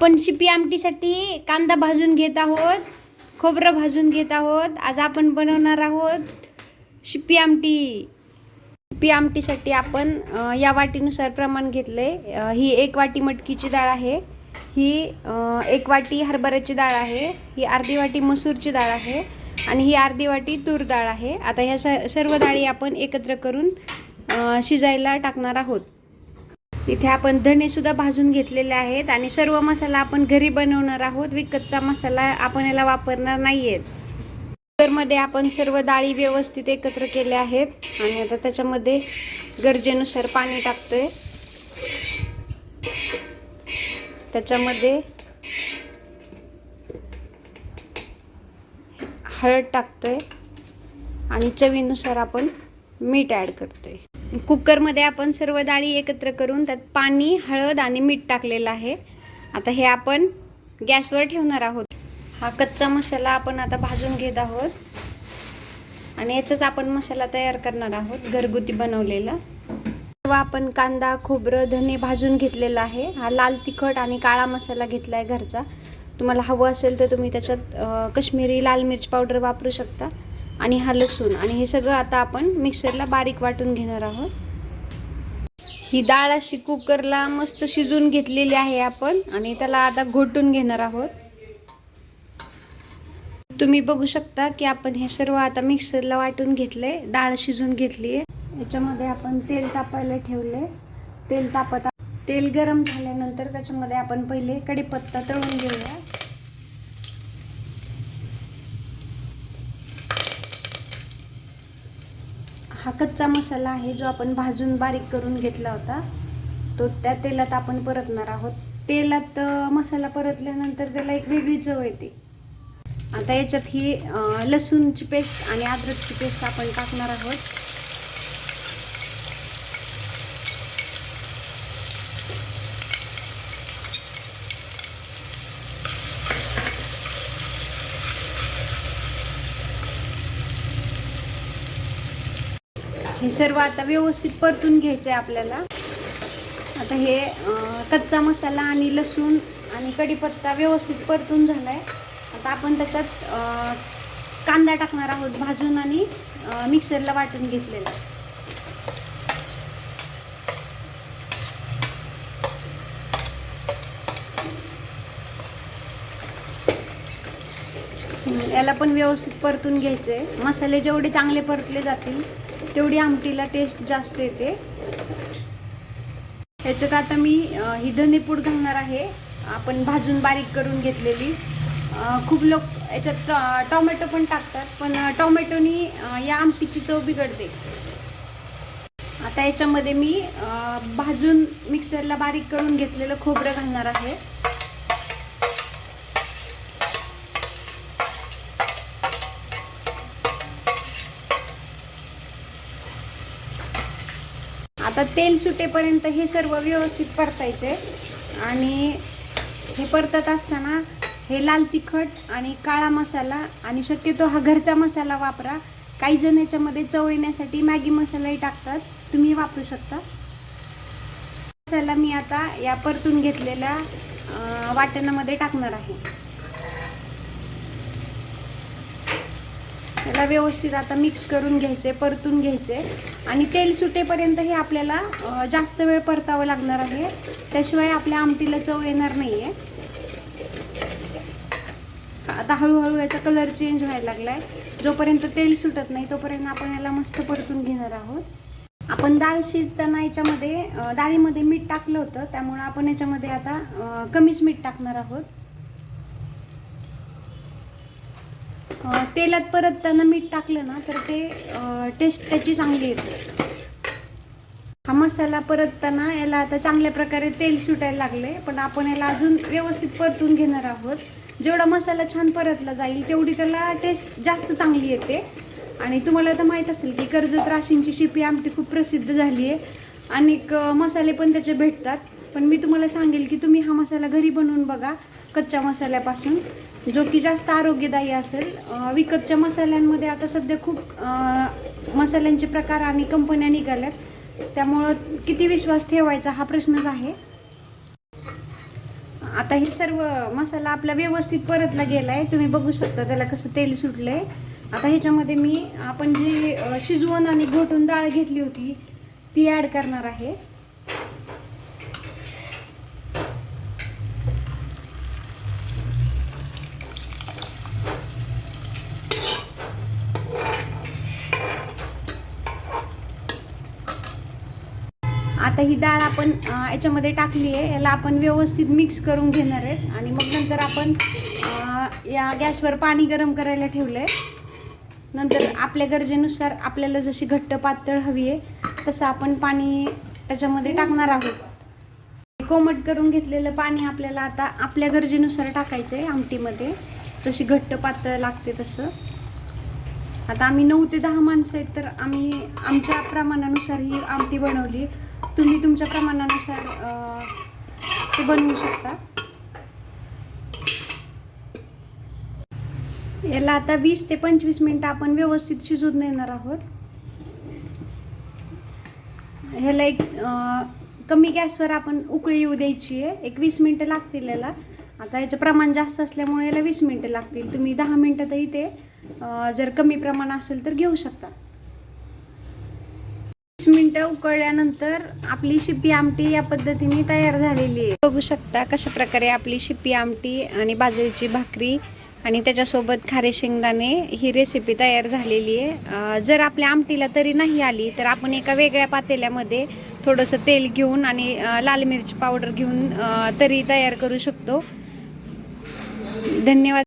आपण शिपी आमटीसाठी कांदा भाजून घेत आहोत खोबरं भाजून घेत आहोत. आज आपण बनवणार आहोत शिपी आमटी. शिपी आमटीसाठी आपण या वाटीनुसार प्रमाण घेतले ही एक वाटी मटकीची डाळ आहे. ही एक वाटी हरभऱ्याची डाळ आहे. ही अर्धी वाटी मसूरची डाळ आहे. आणि ही अर्धी वाटी तूर डाळ आहे. आता ह्या स सर्व डाळी आपण एकत्र करून शिजायला टाकणार आहोत. तिथे आपण धणेसुद्धा भाजून घेतलेले आहेत आणि सर्व मसाला आपण घरी बनवणार आहोत. विकतचा मसाला आपण याला वापरणार नाहीयेत. कुकरमध्ये आपण सर्व डाळी व्यवस्थित एकत्र केल्या आहेत. आणि आता त्याच्यामध्ये गरजेनुसार पाणी टाकतोय. त्याच्यामध्ये हळद टाकतोय. आणि चवीनुसार आपण मीठ ॲड करतोय. कुकरमध्ये आपण सर्व डाळी एकत्र करून त्यात पाणी हळद आणि मीठ टाकलेलं आहे. आता हे आपण गॅसवर ठेवणार आहोत. हा कच्चा मसाला आपण आता भाजून घेत आहोत. आणि याचाच आपण मसाला तयार करणार आहोत घरगुती बनवलेला. सर्व आपण कांदा खोबरं धने भाजून घेतलेला आहे. हा लाल तिखट आणि काळा मसाला घेतला आहे घरचा. तुम्हाला हवं असेल तर तुम्ही त्याच्यात कश्मीरी लाल मिरची पावडर वापरू शकता. आणि हा लसूण. आणि हे सगळं आता आपण मिक्सरला बारीक वाटून घेणार आहोत. ही डाळ अशी कुकरला मस्त शिजून घेतलेली आहे आपण. आणि त्याला आता घोटून घेणार आहोत. तुम्ही बघू शकता की आपण हे सर्व आता मिक्सरला वाटून घेतले डाळ शिजून घेतली आहे याच्यामध्ये आपण तेल तापायला ठेवले तेल तापत तेल गरम झाल्यानंतर त्याच्यामध्ये आपण पहिले कढीपत्ता तळून घेऊया. हा कच्चा मसाला आहे जो आपण भाजून बारीक करून घेतला होता. तो त्या तेलात आपण परतणार आहोत. तेलात मसाला परतल्यानंतर त्याला एक वेगळी चव येते. आता याच्यात ही लसूणची पेस्ट आणि अद्रकची पेस्ट आपण टाकणार आहोत. हे सर्व आता व्यवस्थित परतून घ्यायचं आहे आपल्याला. आता हे कच्चा मसाला आणि लसूण आणि कढीपत्ता व्यवस्थित परतून झालाय. आता आपण त्याच्यात कांदा टाकणार आहोत भाजून आणि मिक्सरला वाटून घेतलेला. याला पण व्यवस्थित परतून घ्यायचे मसाले जेवढे चांगले परतले जातील तेवढी आमटीला टेस्ट जास्त येते. ह्याच्यात आता मी ही धनेपूड घालणार आहे. आपण भाजून बारीक करून घेतलेली. खूप लोक याच्यात टॉ- टॉमॅटो पण टाकतात पण टॉमॅटोनी या आमटीची चव बिघडते. आता याच्यामध्ये मी भाजून मिक्सरला बारीक करून घेतलेलं खोबरं घालणार आहे. आता तेल सुटेपर्यंत हे सर्व व्यवस्थित परतायचे. आणि हे परतत असताना हे लाल तिखट आणि काळा मसाला आणि शक्यतो हा घरचा मसाला वापरा. काही जण याच्यामध्ये चव येण्यासाठी मॅगी मसालाही टाकतात. तुम्ही वापरू शकता. मसाला मी आता या परतून घेतलेल्या वाटणामध्ये टाकणार आहे. त्याला व्यवस्थित आता मिक्स करून घ्यायचे परतून घ्यायचे. आणि तेल सुटेपर्यंत हे आपल्याला जास्त वेळ परतावं लागणार आहे. त्याशिवाय आपल्या आमटीला चव येणार नाही आहे आता हळूहळू याचा कलर चेंज व्हायला लागलाय. जोपर्यंत तेल सुटत नाही तोपर्यंत आपण याला मस्त परतून घेणार आहोत. आपण डाळ शिजताना याच्यामध्ये डाळीमध्ये मीठ टाकलं होतं. त्यामुळं आपण याच्यामध्ये आता कमीच मीठ टाकणार आहोत. तेलात तेलात परतताना मीठ टाकलं ना तर ते टेस्ट त्याची चांगली येते. हा मसाला परतताना याला आता चांगल्या प्रकारे तेल सुटायला लागले पण आपण याला अजून व्यवस्थित परतून घेणार आहोत. जेवढा मसाला छान परतला जाईल तेवढी त्याला टेस्ट जास्त चांगली येते. आणि तुम्हाला तर माहीत असेल की कर्जत राशींची शिपी आमटी खूप प्रसिद्ध झाली आहे. अनेक मसाले पण त्याचे भेटतात. पण मी तुम्हाला सांगेल की तुम्ही हा मसाला घरी बनवून बघा कच्च्या मसाल्यापासून. जो की जास्त आरोग्यदायी असेल विकतच्या मसाल्यांमध्ये आता सध्या खूप मसाल्यांचे प्रकार आणि कंपन्या निघाल्यात. त्यामुळं किती विश्वास ठेवायचा हा प्रश्नच आहे. आता हे सर्व मसाला आपला व्यवस्थित परतला गेला आहे तुम्ही बघू शकता त्याला कसं तेल सुटलं आहे आता ह्याच्यामध्ये मी आपण जी शिजवून आणि घोटून डाळ घेतली होती ती ॲड करणार आहे. आता ही डाळ आपण याच्यामध्ये टाकली आहे. याला आपण व्यवस्थित मिक्स करून घेणार आहेत आणि मग नंतर आपण या गॅसवर पाणी गरम करायला ठेवलं आहे नंतर आपल्या गरजेनुसार आपल्याला जशी घट्ट पातळ हवी आहे तसं आपण पाणी त्याच्यामध्ये टाकणार आहोत. कोमट करून घेतलेलं पाणी आपल्याला आता आपल्या गरजेनुसार टाकायचं आहे आमटीमध्ये. जशी घट्ट पातळ लागते तसं. आता आम्ही नऊ ते दहा माणसं आहेत तर आम्ही आमच्या प्रमाणानुसार ही आमटी बनवली. तुम्ही तुमच्या प्रमाणानुसार ते बनवू शकता. याला आता वीस ते पंचवीस मिनटं आपण व्यवस्थित शिजून देणार आहोत. ह्याला एक कमी गॅसवर आपण उकळी येऊ द्यायची आहे. एक वीस मिनटं लागतील याला. आता याचं प्रमाण जास्त असल्यामुळे याला वीस मिनटं लागतील. तुम्ही दहा मिनटं तरी ते जर कमी प्रमाण असेल तर घेऊ शकता. मिनटं उकळल्यानंतर आपली शिपी आमटी या पद्धतीने तयार झालेली आहे. बघू शकता कशा प्रकारे आपली शिपी आमटी आणि बाजरीची भाकरी आणि त्याच्यासोबत खारे शेंगदाणे ही रेसिपी तयार झालेली आहे. जर आपल्या आमटीला तरी नाही आली तर आपण एका वेगळ्या पातेल्यामध्ये थोडंसं तेल घेऊन आणि लाल मिरची पावडर घेऊन तरी तयार करू शकतो. धन्यवाद.